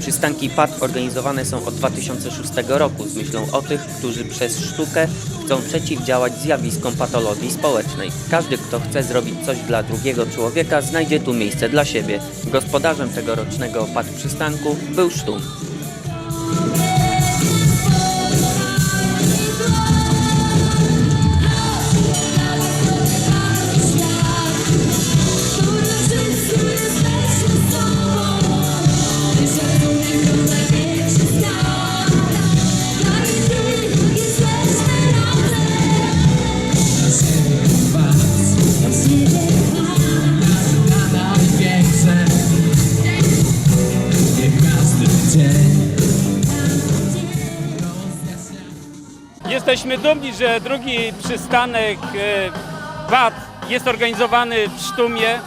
Przystanki PAD organizowane są od 2006 roku z myślą o tych, którzy przez sztukę chcą przeciwdziałać zjawiskom patologii społecznej. Każdy, kto chce zrobić coś dla drugiego człowieka, znajdzie tu miejsce dla siebie. Gospodarzem tegorocznego PAD przystanku był Sztum. Dzień Jesteśmy dumni, że drugi przystanek e, VAT jest organizowany w Sztumie,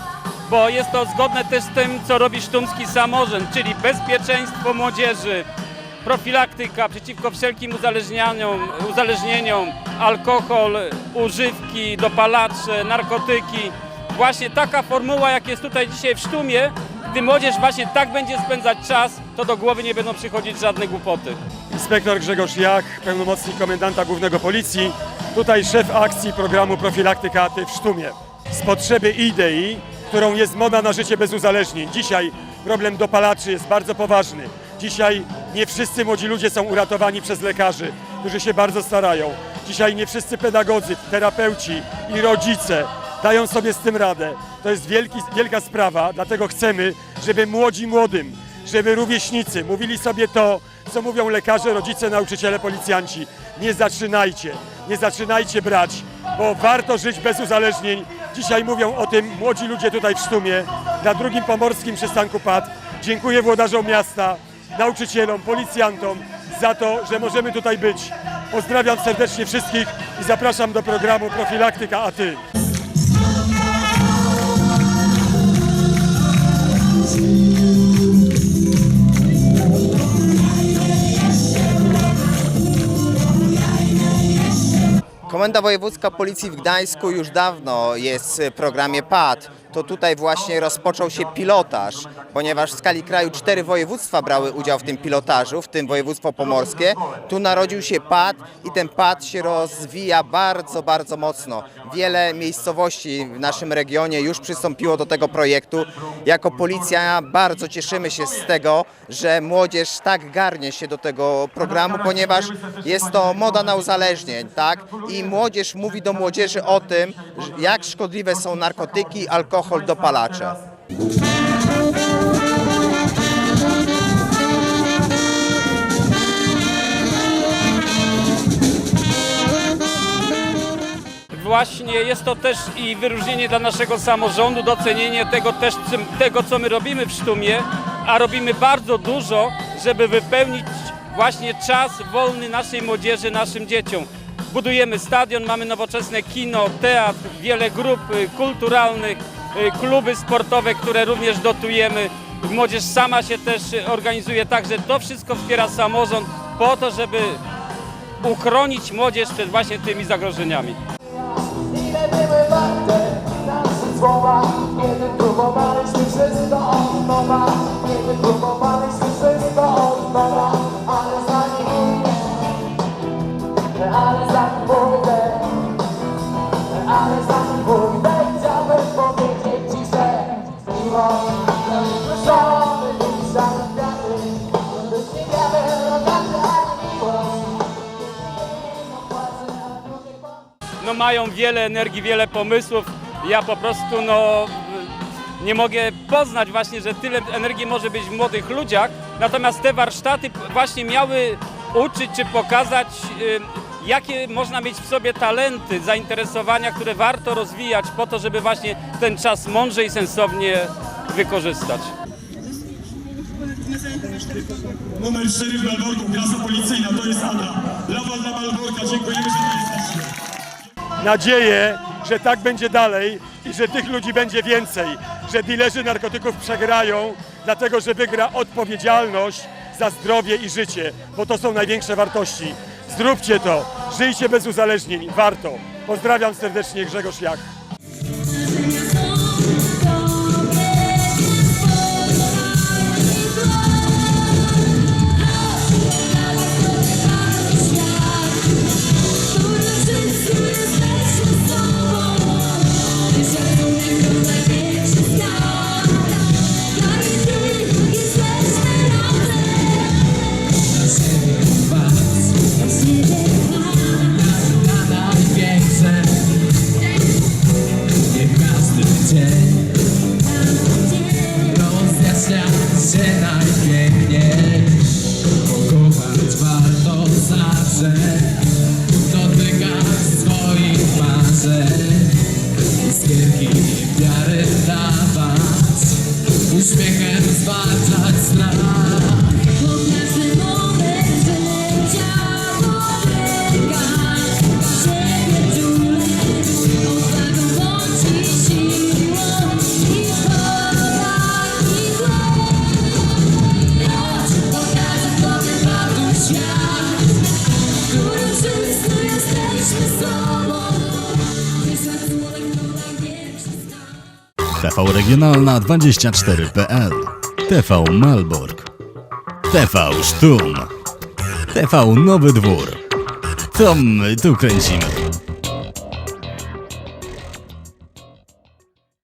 bo jest to zgodne też z tym, co robi sztumski samorząd, czyli bezpieczeństwo młodzieży, profilaktyka przeciwko wszelkim uzależnianiom, uzależnieniom, alkohol, używki, dopalacze, narkotyki. Właśnie taka formuła, jak jest tutaj dzisiaj w Sztumie, gdy młodzież właśnie tak będzie spędzać czas, to do głowy nie będą przychodzić żadne głupoty. Inspektor Grzegorz Jach, pełnomocnik komendanta głównego policji, tutaj szef akcji programu Profilaktyka ATY w Sztumie. Z potrzeby idei, którą jest moda na życie bez uzależnień. Dzisiaj problem dopalaczy jest bardzo poważny. Dzisiaj nie wszyscy młodzi ludzie są uratowani przez lekarzy, którzy się bardzo starają. Dzisiaj nie wszyscy pedagodzy, terapeuci i rodzice dają sobie z tym radę. To jest wielki, wielka sprawa, dlatego chcemy, żeby młodzi młodym, żeby rówieśnicy mówili sobie to, co mówią lekarze, rodzice, nauczyciele, policjanci. Nie zaczynajcie, nie zaczynajcie brać, bo warto żyć bez uzależnień. Dzisiaj mówią o tym młodzi ludzie tutaj w Sztumie, na drugim pomorskim przystanku PAD. Dziękuję włodarzom miasta, nauczycielom, policjantom za to, że możemy tutaj być. Pozdrawiam serdecznie wszystkich i zapraszam do programu Profilaktyka A Ty. Komenda Wojewódzka Policji w Gdańsku już dawno jest w programie PAD. To tutaj właśnie rozpoczął się pilotaż, ponieważ w skali kraju cztery województwa brały udział w tym pilotażu, w tym województwo pomorskie. Tu narodził się PAD i ten PAD się rozwija bardzo, bardzo mocno. Wiele miejscowości w naszym regionie już przystąpiło do tego projektu. Jako policja bardzo cieszymy się z tego, że młodzież tak garnie się do tego programu, ponieważ jest to moda na uzależnień, tak? I młodzież mówi do młodzieży o tym, jak szkodliwe są narkotyki, alkohol, dopalacze. Właśnie jest to też i wyróżnienie dla naszego samorządu, docenienie tego też, tego co my robimy w Sztumie, a robimy bardzo dużo, żeby wypełnić właśnie czas wolny naszej młodzieży, naszym dzieciom. Budujemy stadion, mamy nowoczesne kino, teatr, wiele grup y, kulturalnych, kluby sportowe, które również dotujemy. Młodzież sama się też y, organizuje, także to wszystko wspiera samorząd po to, żeby uchronić młodzież przed właśnie tymi zagrożeniami. No mają wiele energii, wiele pomysłów. Ja po prostu no, nie mogę poznać właśnie, że tyle energii może być w młodych ludziach. Natomiast te warsztaty właśnie miały uczyć czy pokazać, y, jakie można mieć w sobie talenty, zainteresowania, które warto rozwijać po to, żeby właśnie ten czas mądrze i sensownie wykorzystać. Numer 4 w Malborku, klasa policyjna, to jest Ada. Brawa dla dziękujemy, że jesteście. Nadzieję, że tak będzie dalej i że tych ludzi będzie więcej, że dilerzy narkotyków przegrają, dlatego że wygra odpowiedzialność za zdrowie i życie, bo to są największe wartości. Zróbcie to, żyjcie bez uzależnień, warto. Pozdrawiam serdecznie Grzegorz Jach. Będzie najpiękniej Pokochać warto zawsze. Dotykać swoich marzeń. Iskierki wiary dawać Uśmiechem zwalczać strach TV Regionalna 24.pl TV Malbork TV Sztum TV Nowy Dwór. To my tu kręcimy